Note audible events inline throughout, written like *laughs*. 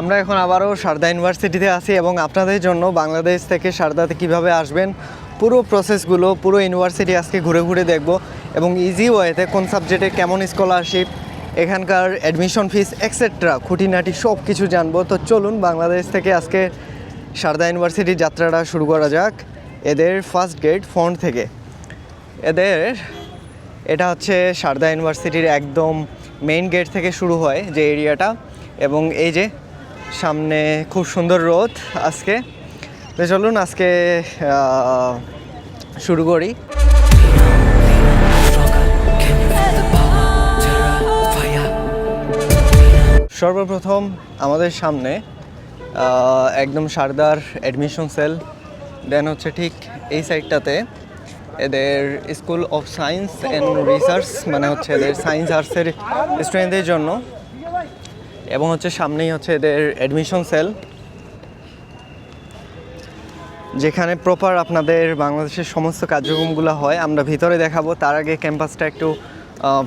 আমরা এখন আবারও সারদা ইউনিভার্সিটিতে আছি এবং আপনাদের জন্য বাংলাদেশ থেকে সারদাতে কীভাবে আসবেন, পুরো প্রসেসগুলো পুরো ইউনিভার্সিটি আজকে ঘুরে ঘুরে দেখব এবং ইজি ওয়েতে কোন সাবজেক্টে কেমন স্কলারশিপ এখানকার অ্যাডমিশন ফিস এক্সেট্রা খুঁটিনাটি সব কিছু জানব। তো চলুন বাংলাদেশ থেকে আজকে সারদা ইউনিভার্সিটির যাত্রাটা শুরু করা যাক। এদের ফার্স্ট গেট ফ্রন্ট থেকে। এদের, এটা হচ্ছে সারদা ইউনিভার্সিটির একদম মেইন গেট থেকে শুরু হয় যে এরিয়াটা এবং এই যে সামনে খুব সুন্দর রোদ আজকে। তো চলুন আজকে শুরু করি। সর্বপ্রথম আমাদের সামনে একদম সারদার অ্যাডমিশন সেল দেন হচ্ছে ঠিক এই সাইডটাতে এদের school of science and research মানে হচ্ছে এদের সায়েন্স আর্টসের স্টুডেন্টদের জন্য। এবং হচ্ছে সামনেই হচ্ছে এদের অ্যাডমিশন সেল যেখানে প্রপার আপনাদের বাংলাদেশের সমস্ত কার্যক্রমগুলো হয়। আমরা ভিতরে দেখাবো তার আগে ক্যাম্পাসটা একটু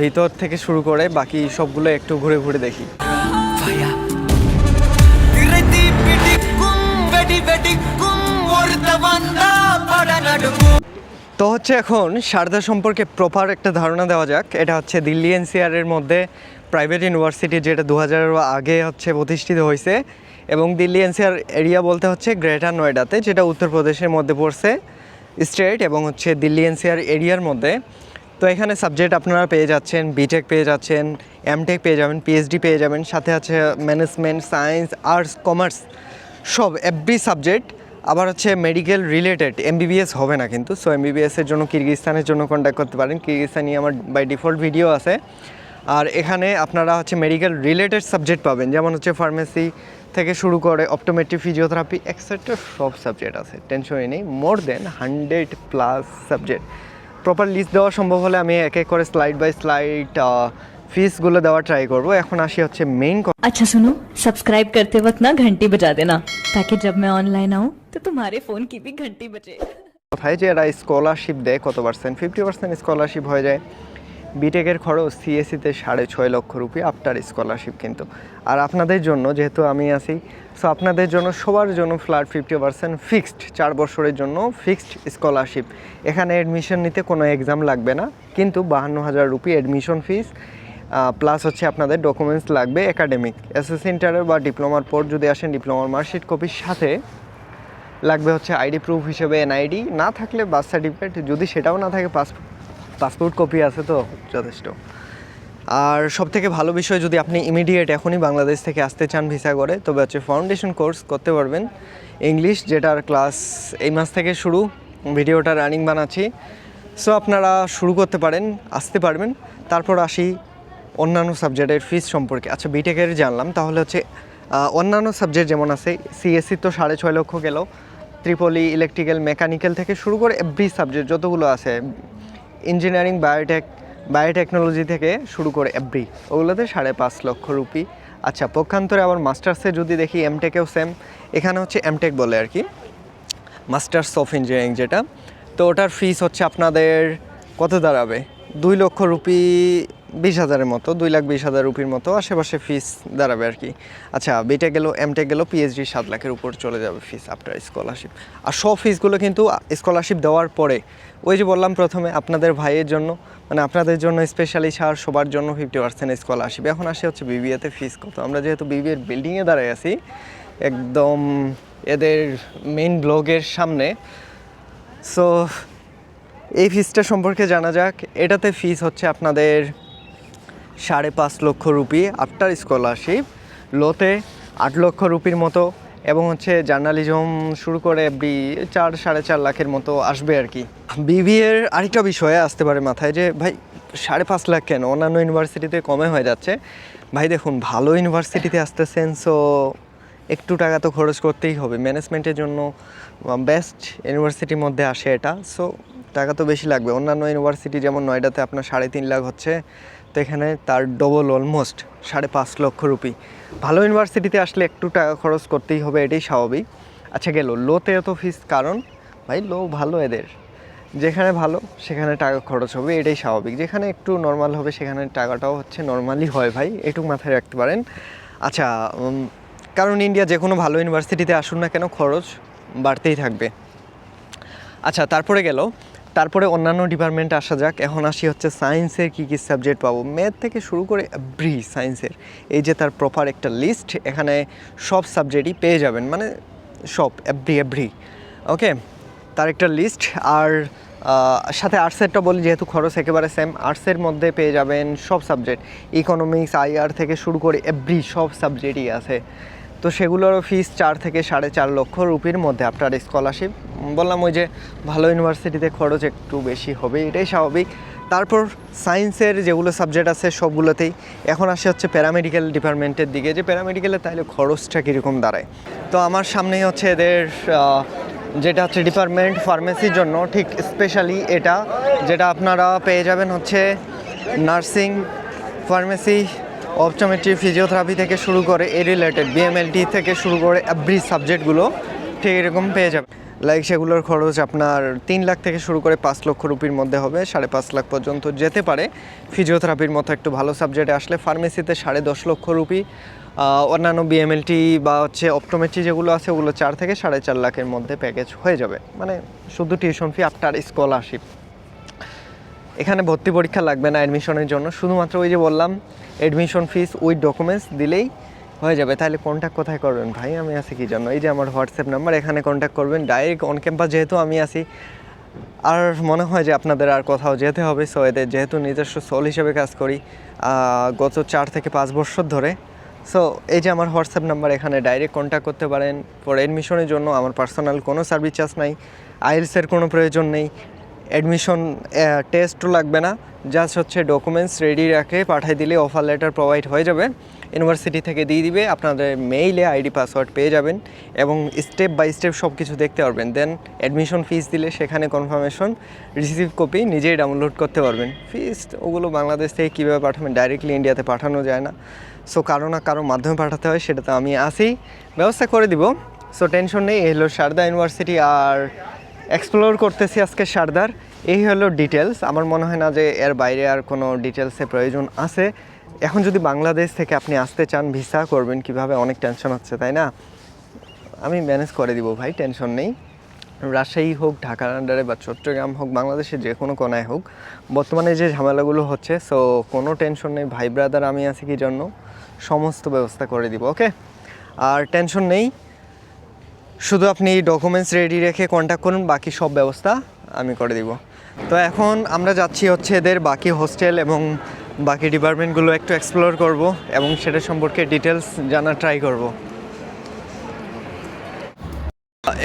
ভিতর থেকে শুরু করে বাকি সবগুলো একটু ঘুরে ঘুরে দেখি। তো হচ্ছে এখন সারদা সম্পর্কে প্রপার একটা ধারণা দেওয়া যাক। এটা হচ্ছে দিল্লি এনসিআরের মধ্যে প্রাইভেট ইউনিভার্সিটি যেটা দু হাজারের আগে হচ্ছে প্রতিষ্ঠিত হয়েছে এবং দিল্লি এনসিআর এরিয়া বলতে হচ্ছে গ্রেটার নয়ডাতে যেটা উত্তরপ্রদেশের মধ্যে পড়ছে স্টেট এবং হচ্ছে দিল্লি এনসিআর এরিয়ার মধ্যে। তো এখানে সাবজেক্ট আপনারা পেয়ে যাচ্ছেন বিটেক পেয়ে যাচ্ছেন এমটেক পেয়ে যাবেন পিএইচডি পেয়ে যাবেন, সাথে আছে ম্যানেজমেন্ট সায়েন্স আর্টস কমার্স সব এভরি সাবজেক্ট আবার হচ্ছে মেডিকেল রিলেটেড এমবিবিএস হবে না কিন্তু সো এমবিবিএসের জন্য কিরগিস্তানের জন্য কন্ট্যাক্ট করতে পারেন। কিরগিস্তানি আমার বাই ডিফল্ট ভিডিও আছে। আর এখানে আপনারা হচ্ছে মেডিকেল রিলেটেড সাবজেক্ট পাবেন যেমন হচ্ছে ফার্মেসি থেকে শুরু করে অপটোমেটিক ফিজিওথেরাপি এক্সেট্রা সব সাবজেক্ট আছে টেনশনই নেই more than hundred plus subject proper list দেওয়া সম্ভব হলে আমি এক এক করে স্লাইড বাই স্লাইড ফিসগুলো দেওয়ার ট্রাই করব। এখন আসি হচ্ছে মেইন আচ্ছা শুনো সাবস্ক্রাইব করতে ওয়াক্ত না ঘন্টি বাজা দেনা। তাকে জব মে অনলাইন আऊं তো তোমারে ফোন কি ভি ঘন্টি বাজে। ভাই যে এরা স্কলারশিপ দেয় কত পার্সেন্ট ফিফটি পার্সেন্ট স্কলারশিপ হয়ে যায়। বিটেকের খরচ সিএসিতে সাড়ে ছয় লক্ষ রুপি আফটার স্কলারশিপ কিন্তু। আর আপনাদের জন্য, যেহেতু আমি আছি সো আপনাদের জন্য সবার জন্য ফ্ল্যাট ফিফটি পার্সেন্ট ফিক্সড চার বছরের জন্য ফিক্সড স্কলারশিপ এখানে অ্যাডমিশন নিতে কোনো এক্সাম লাগবে না, কিন্তু বাহান্ন হাজার রুপি অ্যাডমিশন ফিস প্লাস হচ্ছে আপনাদের ডকুমেন্টস লাগবে একাডেমিক এসএসসি ইন্টারের বা ডিপ্লোমার পর যদি আসেন ডিপ্লোমার মার্কশিট কপির সাথে, লাগবে হচ্ছে আইডি প্রুফ হিসেবে এনআইডি না থাকলে বার্থ সার্টিফিকেট যদি সেটাও না থাকে পাসপোর্ট পাসপোর্ট কপি আছে তো? যথেষ্ট। আর সব থেকে ভালো বিষয়, যদি আপনি ইমিডিয়েট এখনই বাংলাদেশ থেকে আসতে চান ভিসা করে, তবে হচ্ছে ফাউন্ডেশন কোর্স করতে পারবেন। ইংলিশ যেটার ক্লাস এই মাস থেকে শুরু, ভিডিওটা রানিং বানাচ্ছি। সো আপনারা শুরু করতে পারেন, আসতে পারবেন। তারপর আসি অন্যান্য সাবজেক্টের ফিস সম্পর্কে। আচ্ছা বিটেকের জানলাম, তাহলে হচ্ছে অন্যান্য সাবজেক্ট যেমন আছে সিএসসি তো সাড়ে ছয় লক্ষ গেল। ত্রিপলি ইলেকট্রিক্যাল মেকানিক্যাল থেকে শুরু করে এভরি সাবজেক্ট যতগুলো আছে ইঞ্জিনিয়ারিং বায়োটেক বায়োটেকনোলজি থেকে শুরু করে এভরি ওগুলোতে সাড়ে পাঁচ লক্ষ রুপি। আচ্ছা পক্ষান্তরে আবার মাস্টার্সে যদি দেখি এমটেকেও সেম এখানে হচ্ছে এমটেক বলে আর কি। মাস্টার্স অফ ইঞ্জিনিয়ারিং যেটা। তো ওটার ফিস হচ্ছে আপনাদের কত দাঁড়াবে? দুই লক্ষ রুপি, বিশ হাজারের মতো, দুই লাখ বিশ হাজার রুপির মতো আশেপাশে ফিস দাঁড়াবে আর কি। আচ্ছা বিটে গেল এমটেক গেল পিএইচডি সাত লাখের উপর চলে যাবে ফিস আফটার স্কলারশিপ আর সব ফিসগুলো কিন্তু স্কলারশিপ দেওয়ার পরে, ওই যে বললাম প্রথমে আপনাদের ভাইয়ের জন্য মানে আপনাদের জন্য স্পেশালি ছাড়, সবার জন্য ফিফটি পার্সেন্ট স্কলারশিপ এখন আসে হচ্ছে বিবিএতে ফিস কত? আমরা যেহেতু বিবিএর বিল্ডিংয়ে দাঁড়ায় আছি, একদম এদের মেইন ব্লগের সামনে। সো এই ফিসটা সম্পর্কে জানা যাক। এটাতে ফিস হচ্ছে আপনাদের সাড়ে পাঁচ লক্ষ রুপি আফটার স্কলারশিপ লোতে আট লক্ষ রুপির মতো এবং হচ্ছে জার্নালিজম শুরু করে এভরি চার, সাড়ে চার লাখের মতো আসবে আর কি। বিবিএর আরেকটা বিষয়ে আসতে পারে মাথায় যে, ভাই, সাড়ে পাঁচ লাখ কেন? অন্যান্য ইউনিভার্সিটিতে কমে হয়ে যাচ্ছে। ভাই, দেখুন, ভালো ইউনিভার্সিটিতে আসতেছেন সো একটু টাকা তো খরচ করতেই হবে। ম্যানেজমেন্টের জন্য বেস্ট ইউনিভার্সিটির মধ্যে আসে এটা। সো টাকা তো বেশি লাগবে। অন্যান্য ইউনিভার্সিটি যেমন নয়ডাতে আপনার সাড়ে তিন লাখ হচ্ছে, তো এখানে তার ডবল অলমোস্ট সাড়ে পাঁচ লক্ষ রুপি। ভালো ইউনিভার্সিটিতে আসলে একটু টাকা খরচ করতেই হবে, এটাই স্বাভাবিক। আচ্ছা গেল। লোতে এত ফিস কারণ? ভাই লো ভালো এদের। যেখানে ভালো, সেখানে টাকা খরচ হবে, এটাই স্বাভাবিক। যেখানে একটু নর্মাল হবে, সেখানে টাকাটাও হচ্ছে নর্মালি হয় ভাই, এটুকু মাথায় রাখতে পারেন। আচ্ছা কারণ ইন্ডিয়া যে কোনো ভালো ইউনিভার্সিটিতে আসুন না কেন, খরচ বাড়তেই থাকবে। আচ্ছা তারপরে গেল। তারপরে অন্যান্য ডিপার্টমেন্টে আসা যাক। এখন আসি হচ্ছে সায়েন্সের কী কী সাবজেক্ট পাবো। ম্যাথ থেকে শুরু করে এভরি সায়েন্সের এই যে তার প্রপার একটা লিস্ট এখানে সব সাবজেক্টই পেয়ে যাবেন। মানে সব এভরি এভরি ওকে তার একটা লিস্ট আর সাথে আর্টসেরটা বলি, যেহেতু খরচ একেবারে সেম আর্টসের মধ্যে পেয়ে যাবেন সব সাবজেক্ট ইকোনমিক্স আইআর থেকে শুরু করে এভরি সব সাবজেক্টই আছে। তো সেগুলোরও ফিস চার থেকে সাড়ে চার লক্ষ রুপির মধ্যে আপনার স্কলারশিপ বললাম ওই যে ভালো ইউনিভার্সিটিতে খরচ একটু বেশি হবে, এটাই স্বাভাবিক। তারপর সায়েন্সের যেগুলো সাবজেক্ট আছে সবগুলোতেই। এখন আসে হচ্ছে প্যারামেডিক্যাল ডিপার্টমেন্টের দিকে, যে প্যারামেডিক্যালে তাহলে খরচটা কীরকম দাঁড়ায়? তো আমার সামনেই হচ্ছে এদের যেটা হচ্ছে ডিপার্টমেন্ট ফার্মেসির জন্য, ঠিক স্পেশালি এটা, যেটা আপনারা পেয়ে যাবেন হচ্ছে নার্সিং ফার্মেসি অপটোমেট্রি ফিজিওথেরাপি থেকে শুরু করে এ রিলেটেড বিএমএলটি থেকে শুরু করে এভরি সাবজেক্টগুলো ঠিক এরকম পেয়ে যাবে। লাইক সেগুলোর খরচ আপনার তিন লাখ থেকে শুরু করে পাঁচ লক্ষ রুপির মধ্যে হবে, সাড়ে পাঁচ লাখ পর্যন্ত যেতে পারে। ফিজিওথেরাপির মতো একটু ভালো সাবজেক্টে আসলে ফার্মেসিতে সাড়ে দশ লক্ষ রুপি অন্যান্য বিএমএলটি বা হচ্ছে অপটোমেট্রি যেগুলো আছে, ওগুলো চার থেকে সাড়ে চার লাখের মধ্যে প্যাকেজ হয়ে যাবে। মানে শুধু টিউশন ফি আফটার স্কলারশিপ এখানে ভর্তি পরীক্ষা লাগবে না অ্যাডমিশনের জন্য। শুধুমাত্র ওই যে বললাম অ্যাডমিশন ফিস উইথ ডকুমেন্টস দিলেই হয়ে যাবে। তাহলে কন্ট্যাক্ট কোথায় করবেন ভাই? আমি আছি কি জন্য? এই যে আমার হোয়াটসঅ্যাপ নাম্বার এখানে কন্ট্যাক্ট করবেন। ডাইরেক্ট অন ক্যাম্পাস যেহেতু আমি আছি, আর মনে হয় যে আপনাদের আর কোথাও যেতে হবে। সো এদের যেহেতু নিজস্ব সোল হিসেবে কাজ করি গত চার থেকে পাঁচ বছর ধরে। সো এই যে আমার হোয়াটসঅ্যাপ নাম্বার এখানে ডাইরেক্ট কন্ট্যাক্ট করতে পারেন। ফর অ্যাডমিশনের জন্য আমার পার্সোনাল কোনো সার্ভিস চার্জ নাই। আইএলসের কোনো প্রয়োজন নেই। অ্যাডমিশন টেস্টও লাগবে না। জাস্ট হচ্ছে ডকুমেন্টস রেডি রাখে পাঠিয়ে দিলে অফার লেটার প্রোভাইড হয়ে যাবে। ইউনিভার্সিটি থেকে দিয়ে দিবে, আপনাদের মেইলে আইডি পাসওয়ার্ড পেয়ে যাবেন এবং স্টেপ বাই স্টেপ সব কিছু দেখতে পারবেন। দেন অ্যাডমিশন ফিস দিলে সেখানে কনফার্মেশন রিসিভ কপি নিজেই ডাউনলোড করতে পারবেন। ফিস ওগুলো বাংলাদেশ থেকে কীভাবে পাঠাবেন ডাইরেক্টলি ইন্ডিয়াতে পাঠানো যায় না। সো কারও না কারও মাধ্যমে পাঠাতে হয় সেটা তো আমি আসি। ব্যবস্থা করে দিব। সো টেনশন নেই এই হলো সারদা ইউনিভার্সিটি আর এক্সপ্লোর করতেছি আজকে সারদার। এই হলো ডিটেলস আমার মনে হয় না যে এর বাইরে আর কোনো ডিটেলসে প্রয়োজন আছে। এখন যদি বাংলাদেশ থেকে আপনি আসতে চান ভিসা করবেন, কীভাবে? অনেক টেনশন হচ্ছে, তাই না? আমি ম্যানেজ করে দিব ভাই টেনশন নেই। রাজশাহী হোক, ঢাকার আন্ডারে বা চট্টগ্রাম হোক, বাংলাদেশের যে কোনো কোনায় হোক, বর্তমানে যে ঝামেলাগুলো হচ্ছে সো কোনো টেনশন নেই। ভাই ব্রাদার আমি আছি কি জন্য? সমস্ত ব্যবস্থা করে দিব ওকে আর টেনশন নেই। শুধু আপনি ডকুমেন্টস রেডি রেখে কন্ট্যাক্ট করুন, বাকি সব ব্যবস্থা আমি করে দিব। তো এখন আমরা যাচ্ছি হচ্ছে এদের বাকি হোস্টেল এবং বাকি ডিপার্টমেন্টগুলো একটু এক্সপ্লোর করব এবং সেটা সম্পর্কে ডিটেলস জানার ট্রাই করব।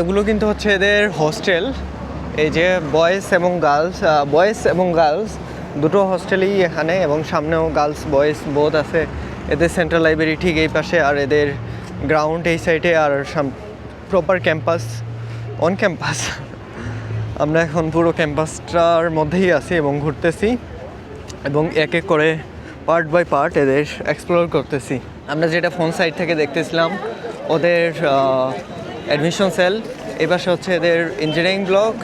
এগুলো কিন্তু হচ্ছে এদের হোস্টেল এই যে বয়েজ এবং গার্লস বয়েজ এবং গার্লস দুটো হোস্টেলই এখানে এবং সামনেও গার্লস বয়েজ বোধ আছে। এদের সেন্ট্রাল লাইব্রেরি ঠিক এই পাশে আর এদের গ্রাউন্ড এই সাইডে আর প্রপার ক্যাম্পাস অন ক্যাম্পাস আমরা এখন পুরো ক্যাম্পাসটার মধ্যেই আছি এবং ঘুরতেছি এবং এক এক করে পার্ট বাই পার্ট এদের এক্সপ্লোর করতেছি। আমরা যেটা ফোন সাইড থেকে দেখতেছিলাম, ওদের অ্যাডমিশন সেল পাশে হচ্ছে এদের engineering block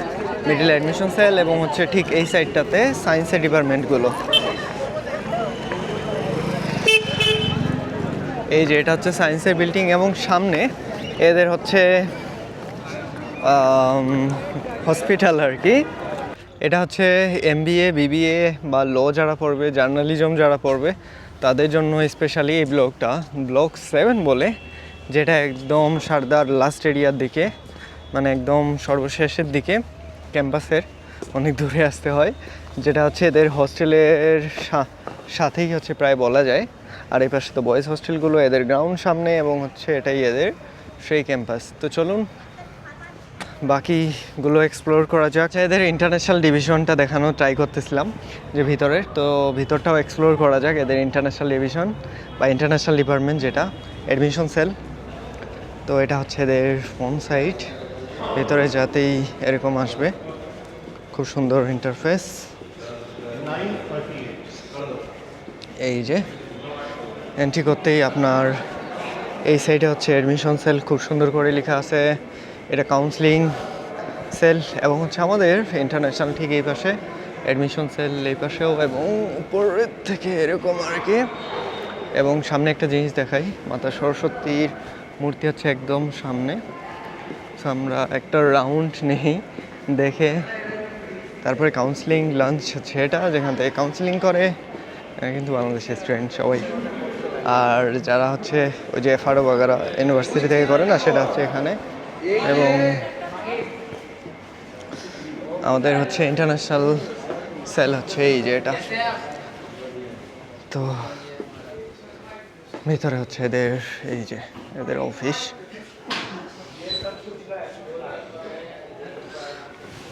middle admission cell এবং হচ্ছে ঠিক এই সাইডটাতে সায়েন্সের ডিপার্টমেন্টগুলো এই যে এটা হচ্ছে সায়েন্সের বিল্ডিং এবং সামনে এদের হচ্ছে হসপিটাল আর কি। এটা হচ্ছে এমবিএ বিবিএ বা ল যারা পড়বে জার্নালিজম যারা পড়বে, তাদের জন্য স্পেশালি এই ব্লকটা। ব্লক সেভেন বলে, যেটা একদম সারদার লাস্ট এরিয়ার দিকে মানে একদম সর্বশেষের দিকে, ক্যাম্পাসের অনেক দূরে আসতে হয়, যেটা হচ্ছে এদের হোস্টেলের সাথেই হচ্ছে প্রায় বলা যায়। আর এই পাশে তো বয়েজ হোস্টেলগুলো এদের গ্রাউন্ড সামনে এবং হচ্ছে এটাই এদের সেই ক্যাম্পাস তো চলুন বাকিগুলো এক্সপ্লোর করা যাক। আচ্ছা, এদের ইন্টারন্যাশনাল ডিভিশনটা দেখানো ট্রাই করতেছিলাম যে ভিতরে। তো ভিতরটাও এক্সপ্লোর করা যাক এদের ইন্টারন্যাশনাল ডিভিশন বা ইন্টারন্যাশনাল ডিপার্টমেন্ট যেটা। অ্যাডমিশন সেল তো এটা হচ্ছে এদের ফোন সাইট ভিতরে যাতেই এরকম আসবে। খুব সুন্দর ইন্টারফেস এই যে এন্ট্রি করতেই আপনার এই সাইডে হচ্ছে অ্যাডমিশন সেল খুব সুন্দর করে লেখা আছে। এটা কাউন্সিলিং সেল এবং হচ্ছে আমাদের ইন্টারন্যাশনাল ঠিক এই পাশে অ্যাডমিশন সেল এই পাশেও এবং উপরের থেকে এরকম আর কি। এবং সামনে একটা জিনিস দেখাই, মাতা সরস্বতীর মূর্তি হচ্ছে একদম সামনে। আমরা একটা রাউন্ড নেই, দেখে তারপরে কাউন্সিলিং লাঞ্চ হচ্ছে এটা, যেখান থেকে কাউন্সিলিং করে। কিন্তু বাংলাদেশের স্টুডেন্ট সবাই। আর যারা হচ্ছে ওই যে এফআরও বাগারা ইউনিভার্সিটি থেকে করে না, সেটা হচ্ছে এখানে। এবং আমাদের হচ্ছে ইন্টারন্যাশনাল সেল হচ্ছে এই যে এটা। তো ভিতরে হচ্ছে এদের, এই যে এদের অফিস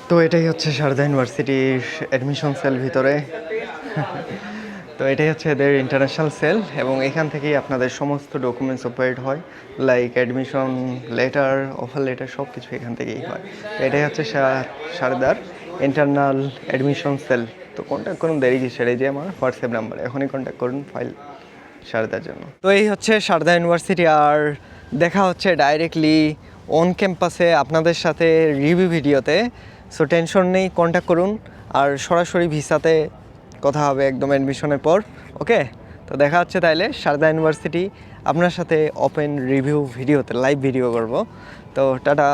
তো এটাই হচ্ছে সারদা ইউনিভার্সিটির অ্যাডমিশন সেল ভিতরে। *laughs* তো এটাই হচ্ছে এদের ইন্টারন্যাশনাল সেল এবং এখান থেকেই আপনাদের সমস্ত ডকুমেন্টস অপারেট হয়। Like admission letter offer letter সব কিছু এখান থেকেই হয়। তো এটাই হচ্ছে সারদার ইন্টারনাল অ্যাডমিশন সেল তো কন্ট্যাক্ট করুন, দেরি কিসের এই যে আমার হোয়াটসঅ্যাপ নাম্বার এখনই কন্ট্যাক্ট করুন ফাইল সারদার জন্য। তো এই হচ্ছে সারদা ইউনিভার্সিটি আর দেখা হচ্ছে ডাইরেক্টলি অন ক্যাম্পাসে আপনাদের সাথে রিভিউ ভিডিওতে সো টেনশন নেই কন্ট্যাক্ট করুন। আর সরাসরি ভিসাতে কথা হবে একদম অ্যাডমিশনের পর ওকে তো দেখা হচ্ছে তাইলে সারদা ইউনিভার্সিটি আপনার সাথে ওপেন রিভিউ ভিডিওতে লাইভ ভিডিও করব। তো টাটা!